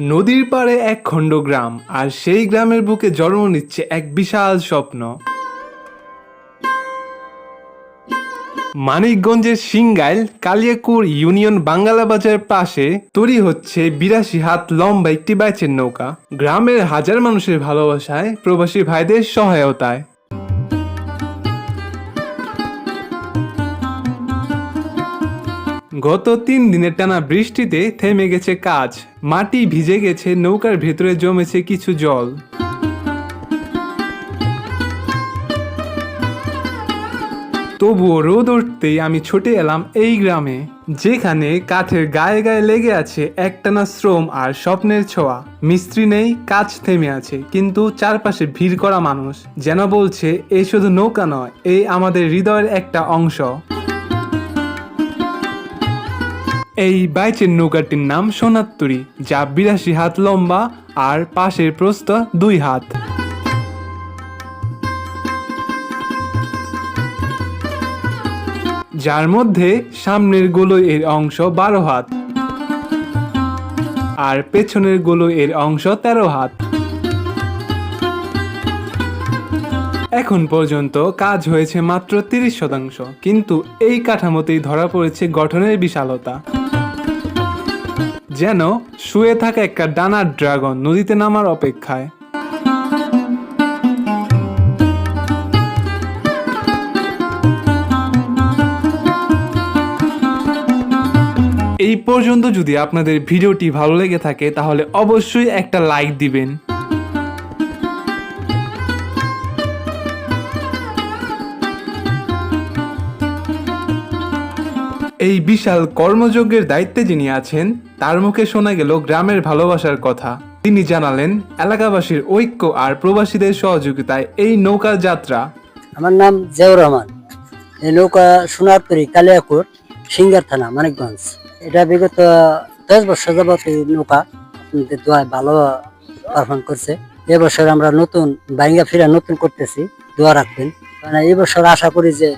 নদীর পাড়ে এক খণ্ড গ্রাম, আর সেই গ্রামের বুকে জন্ম নিচ্ছে এক বিশাল স্বপ্ন। মানিকগঞ্জের সিঙ্গাইল কালিয়াকুর ইউনিয়ন বাঙ্গালা বাজার পাশে তৈরি হচ্ছে বিরাশি হাত লম্বা একটি বাইচের নৌকা। গ্রামের হাজার মানুষের ভালোবাসায় প্রবাসী ভাইদের সহায়তায়। গত তিন দিনের টানা বৃষ্টিতে থেমে গেছে কাজ। মাটি ভিজে গেছে, নৌকার ভেতরে জমেছে কিছু জল। তবুও রোদ উঠতেই আমি ছুটে এলাম এই গ্রামে, যেখানে কাঠের গায়ে গায়ে লেগে আছে একটানা শ্রম আর স্বপ্নের ছোঁয়া। মিস্ত্রি নেই, কাজ থেমে আছে, কিন্তু চারপাশে ভিড় করা মানুষ। যেন বলছে এই শুধু নৌকা নয় এই আমাদের হৃদয়ের একটা অংশ। এই বাইচের নৌকাটির নাম সোনাত্তরি, যা বিরাশি হাত লম্বা আর পাশের প্রস্থ দুই হাত। যার মধ্যে সামনের গোলো এর অংশ বারো হাত আর পেছনের গোলো এর অংশ তেরো হাত। এখন পর্যন্ত কাজ হয়েছে মাত্র তিরিশ শতাংশ, কিন্তু এই কাঠামোতেই ধরা পড়েছে গঠনের বিশালতা। যেন শুয়ে থাকা একটা ডানার ড্রাগন নদীতে নামার অপেক্ষায়। এই পর্যন্ত যদি আপনাদের ভিডিওটি ভালো লেগে থাকে, তাহলে অবশ্যই একটা লাইক দিবেন। এই বিশাল কর্মযজ্ঞের দায়িত্বে যিনি আছেন, তার মুখে শোনা গেল গ্রামের ভালোবাসার কথা। তিনি জানালেন, এলাকাবাসীর ঐক্য আর প্রবাসীদের সহযোগিতায় এই নৌকা যাত্রা। আমার নাম জিয়াউর রহমান। এই নৌকা সোনারপুরি কালিয়াকুর সিঙ্গার থানা, মানিকগঞ্জ। এটা বিগত দশ বছর যাবত এই নৌকা দোয়ায় ভালো পারফর্ম করছে। এবছর আমরা নতুন বাইঙ্গা ফিরা নতুন করতেছি, দোয়া রাখবেন। মানে এই বছর আশা করি যে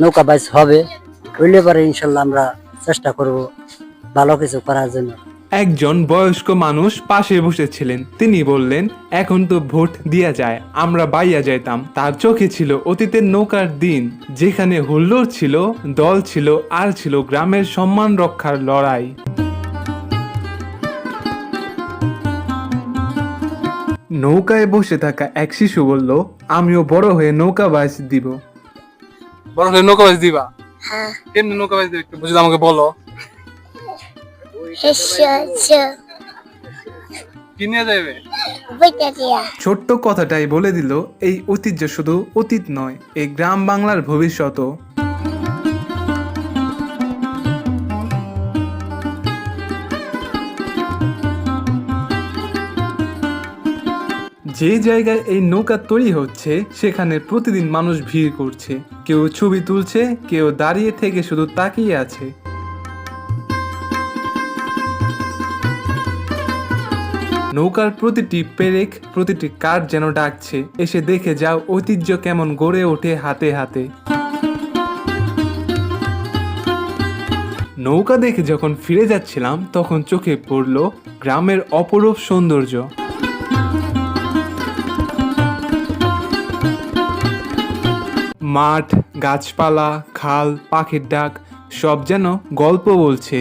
নৌকা বাইস হবে। হইলে পারে ইনশাল্লাহ আমরা চেষ্টা করব ভালো কিছু করার জন্য। একজন বয়স্ক মানুষ পাশে বসেছিলেন। তিনি বললেন এখন তো ভোট দিয়া যায় আমরা বাইয়া যাইতাম। তার চোখে ছিল অতীতের নৌকার দিন যেখানে হুল্লোড় ছিল দল ছিল আর ছিল গ্রামের সম্মান রক্ষার লড়াই। নৌকায় বসে থাকা এক শিশু বলল আমিও বড় হয়ে নৌকা বাইচ দিব। বড় হলে নৌকা বাজ দিবা? কেমনি নৌকা বাইতে একটু বুঝলে আমাকে বলো। কি নিয়ে যাবে ছোট্ট কথাটাই বলে দিল এই ঐতিহ্য শুধু অতীত নয় এই গ্রাম বাংলার ভবিষ্যতও। যে জায়গায় এই নৌকা তৈরি হচ্ছে, সেখানে প্রতিদিন মানুষ ভিড় করছে। কেউ ছবি তুলছে, কেউ দাঁড়িয়ে থেকে শুধু তাকিয়ে আছে। নৌকার প্রতিটি পেরেক, প্রতিটি কাঠ যেন ডাকছে। এসে দেখে যাও ঐতিহ্য কেমন গড়ে ওঠে হাতে হাতে। নৌকা দেখে যখন ফিরে যাচ্ছিলাম, তখন চোখে পড়ল গ্রামের অপরূপ সৌন্দর্য। মাঠ, গাছপালা, খাল, পাখির ডাক, সব যেন গল্প বলছে।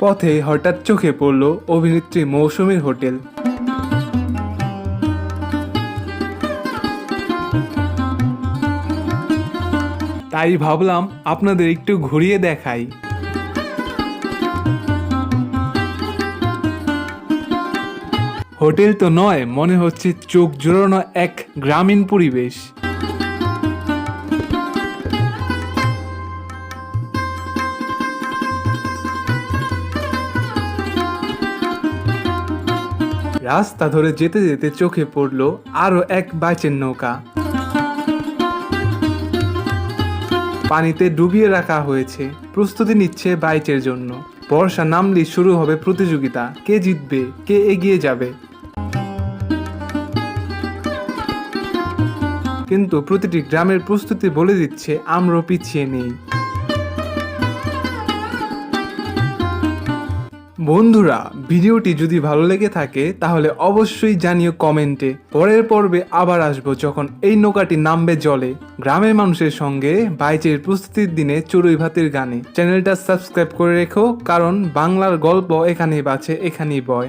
পথে হঠাৎ চোখে পড়ল অভিনেত্রী মৌসুমীর হোটেল। তাই ভাবলাম আপনাদের একটু ঘুরিয়ে দেখাই। হোটেল তো নয়, মনে হচ্ছে চোখ জোড়ানো এক গ্রামীণ পরিবেশ। রাস্তা ধরে যেতে যেতে চোখে পড়ল আরও এক বাইচের নৌকা। পানিতে ডুবিয়ে রাখা হয়েছে, প্রস্তুতি নিচ্ছে বাইচের জন্য। বর্ষা নামলেই শুরু হবে প্রতিযোগিতা। কে জিতবে, কে এগিয়ে যাবে? কিন্তু প্রতিটি গ্রামের প্রস্তুতি বলে দিচ্ছে, আমরাও পিছিয়ে নেই। বন্ধুরা, ভিডিওটি যদি ভালো লেগে থাকে, তাহলে অবশ্যই জানিও কমেন্টে। পরের পর্বে আবার আসব যখন এই নৌকাটি নামবে জলে। গ্রামের মানুষের সঙ্গে বাইচের প্রস্তুতির দিনে চড়ুই ভাতের গানে। চ্যানেলটা সাবস্ক্রাইব করে রেখো, কারণ বাংলার গল্প এখানেই বাঁচে, এখানেই বয়।